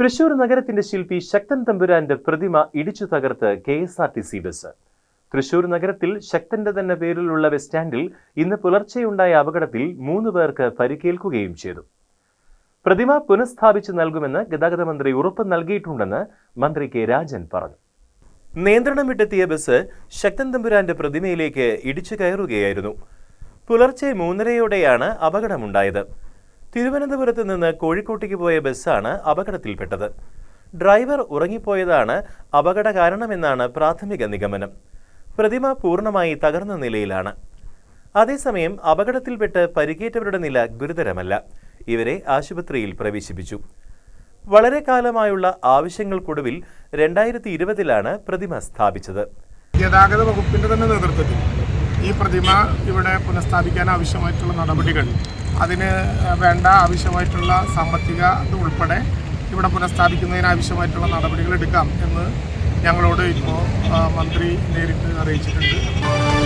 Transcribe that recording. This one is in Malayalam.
തൃശൂർ നഗരത്തിന്റെ ശില്പി ശക്തൻ തമ്പുരാന്റെ പ്രതിമ ഇടിച്ചു തകർത്ത് K S R T C bus. Thrissur നഗരത്തിൽ ശക്തന്റെ തന്നെ പേരിലുള്ള ബസ് സ്റ്റാൻഡിൽ ഇന്ന് പുലർച്ചെയുണ്ടായ അപകടത്തിൽ മൂന്ന് പേർക്ക് പരിക്കേൽക്കുകയും ചെയ്തു. പ്രതിമ പുനഃസ്ഥാപിച്ചു നൽകുമെന്ന് ഗതാഗത മന്ത്രി ഉറപ്പ് നൽകിയിട്ടുണ്ടെന്ന് മന്ത്രി കെ രാജൻ പറഞ്ഞു. നിയന്ത്രണം വിട്ടെത്തിയ ബസ് ശക്തൻ തമ്പുരാന്റെ പ്രതിമയിലേക്ക് ഇടിച്ചു കയറുകയായിരുന്നു. പുലർച്ചെ മൂന്നരയോടെയാണ് അപകടമുണ്ടായത്. തിരുവനന്തപുരത്ത് നിന്ന് കോഴിക്കോട്ടേക്ക് പോയ ബസ്സാണ് അപകടത്തിൽപ്പെട്ടത്. ഡ്രൈവർ ഉറങ്ങിപ്പോയതാണ് അപകട കാരണമെന്നാണ് പ്രാഥമിക നിഗമനം. പ്രതിമ പൂർണമായി തകർന്ന നിലയിലാണ്. അതേസമയം അപകടത്തിൽപ്പെട്ട് പരിക്കേറ്റവരുടെ നില ഗുരുതരമല്ല. ഇവരെ ആശുപത്രിയിൽ പ്രവേശിപ്പിച്ചു. വളരെ കാലമായുള്ള ആവശ്യങ്ങൾക്കൊടുവിൽ രണ്ടായിരത്തി ഇരുപതിലാണ് പ്രതിമ സ്ഥാപിച്ചത്. ഗതാഗത വകുപ്പിന്റെ തന്നെ നേതൃത്വത്തിൽ ഈ പ്രതിമ ഇവിടെ പുനഃസ്ഥാപിക്കാൻ ആവശ്യമായിട്ടുള്ള നടപടികൾ അതിന് വേണ്ട ആവശ്യമായിട്ടുള്ള സാമ്പത്തിക ഉൾപ്പെടെ ഇവിടെ പുനഃസ്ഥാപിക്കുന്നതിന് ആവശ്യമായിട്ടുള്ള നടപടികൾ എടുക്കാം എന്ന് ഞങ്ങളോട് ഇപ്പോൾ മന്ത്രി നേരിട്ട് അറിയിച്ചിട്ടുണ്ട്.